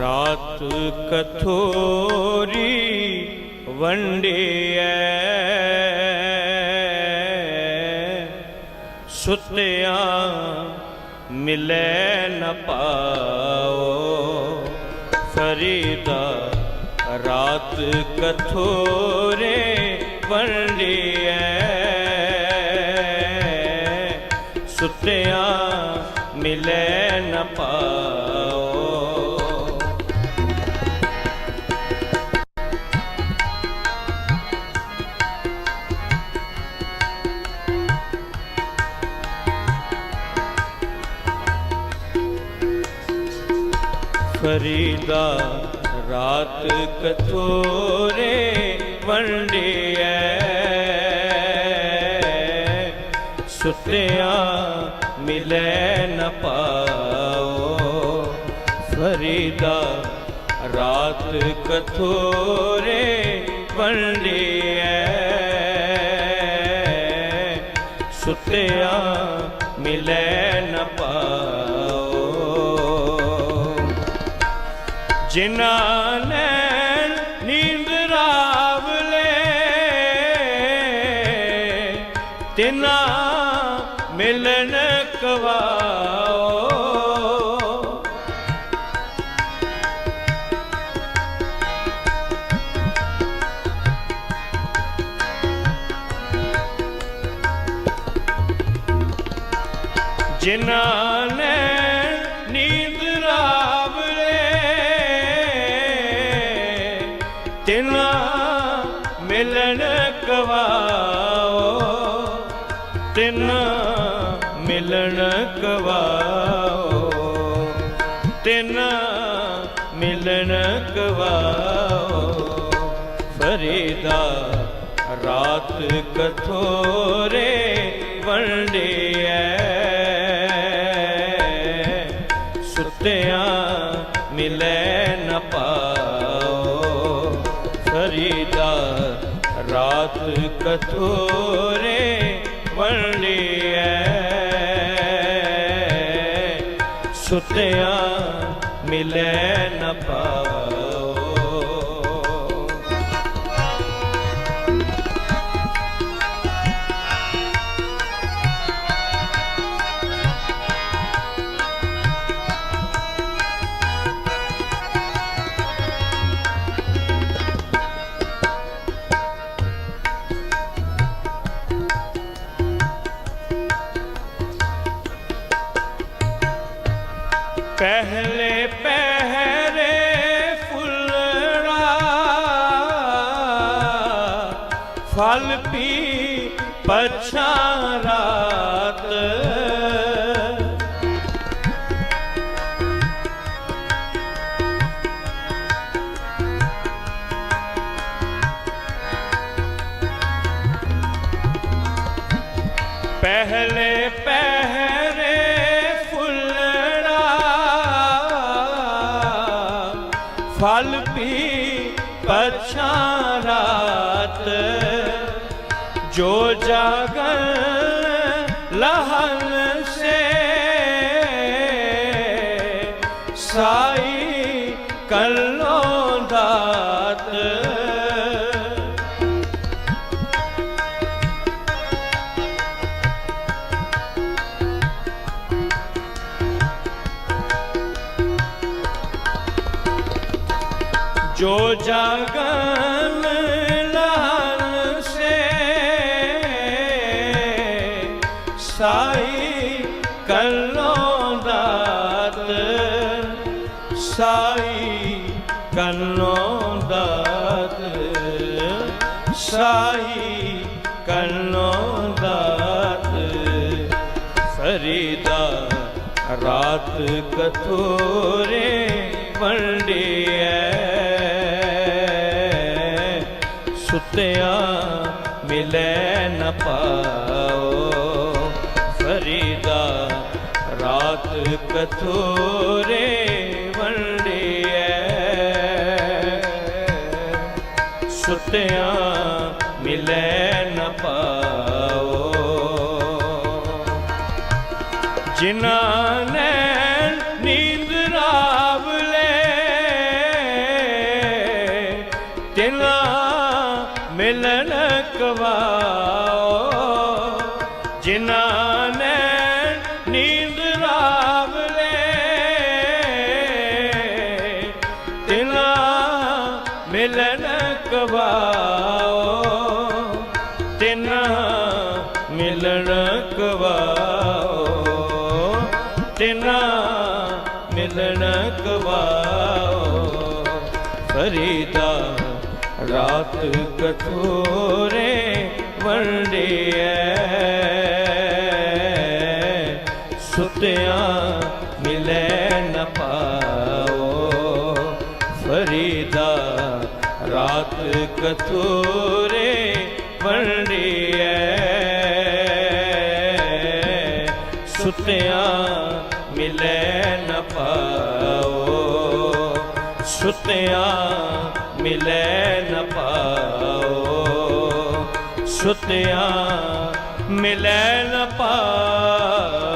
ਰਾਤ ਕਥੋਰੀ ਵੰਡਿਐ। ਸੁਤਿਆ ਮਿਲੈ ਨ ਪਾਓ। ਫਰੀਦਾ ਰਾਤ ਕਥੋਰੇ ਵੰਡਿਐ। ਸੁਤਿਆ ਮਿਲੈ ਨ ਪਾਓ। ਫਰੀਦਾ ਰਾਤ ਕਥੋਰੇ ਵੰਡਿਐ। ਸੁਤਿਆ ਮਿਲੈ ਨ ਪਾਓ। ਫਰੀਦਾ, ਰਾਤ ਕਥੋਰੇ ਵੰਡਿਐ। ਸੁਤਿਆ ਮਿਲੈ ਨ ਪਾਓ। ਜਿਨ੍ਹਾਂ ਨੈਣ ਨੀਂਦ ਰਾਵਲੇ ਤਿਨਾ ਮਿਲਨ ਕਵਾਓ। ਜਿਨ੍ਹਾਂ ਤਿਨਾ ਮਿਲਣ ਕਵਾਓ, ਤਿਨਾ ਮਿਲਣ ਕਵਾਓ। ਫਰੀਦਾ ਰਾਤ ਕਥੋਰੇ ਵੰਡਿਐ, ਸੁਤਿਆ ਮਿਲੈ ਨ ਪਾਓ। ਫਰੀਦਾ ਰਾਤ ਕਥੋਰੇ ਵੰਡਿਐ ਸੁਤਿਆ ਮਿਲੈ ਨ ਪਾਓ ਪਹਿਲੇ ਪਹਿਰੇ ਫੁੱਲੜਾ ਫਲ ਪੀ ਪਛਾ ਪਹਿਲੇ ਪਹਿ ਫਲ ਪੀ ਪਛਾ ਜੋ ਜਾਗਨ ਲਹਨ ਸੇ ਸਾਈ ਕੱਲੋਂ ਜੋ ਜਾਗਨ ਲਾਲ ਸੇ, ਸਾਈ ਕੱਲੋਂ ਦਾਤ, ਸਾਈ ਕੱਲੋਂ ਦਾਤ, ਸਾਈ ਕੱਲੋਂ ਦਾਤ। ਫਰੀਦਾ ਰਾਤ ਕਥੋਰੇ ਸੁੱਤਿਆ ਮਿਲੈ ਨ ਪਾਓ। ਫਰੀਦਾ ਰਾਤ ਕਥੋਰੇ ਵੰਡਿਐ। ਸੁਤਿਆ ਮਿਲੈ ਨ ਪਾਓ। ਜਿਨ੍ਹਾਂ ਨੇ ਮਿਲਣ ਕਵਾਓ। ਜਿਨ੍ਹਾਂ ਨੇ ਨੀਂਦ ਰਾਗ ਲੈ ਤਿਨਾ ਮਿਲਨ ਕਵਾਓ। ਤਿਨਾ ਮਿਲਣ ਕਵਾਓ। ਤਿਨਾ ਮਿਲਣ ਕਵਾਓ। ਫਰੀਦਾ ਰਾਤ ਕਠੋਰੇ ਵੰਡਿਐ ਸੁਤਿਆਂ ਮਿਲੈ ਨ ਪਾਓ। ਫਰੀਦਾ ਰਾਤ ਕਥੂਰੇ ਵੰਡਿਐ ਸੁਤਿਆਂ ਮਿਲੈ ਨ ਪਾਓ। ਸੁਤਿਆਂ ਮਿਲੈ ਨ ਪਾਓ। ਸੁਤਿਆ ਮਿਲੈ ਨ ਪਾਓ।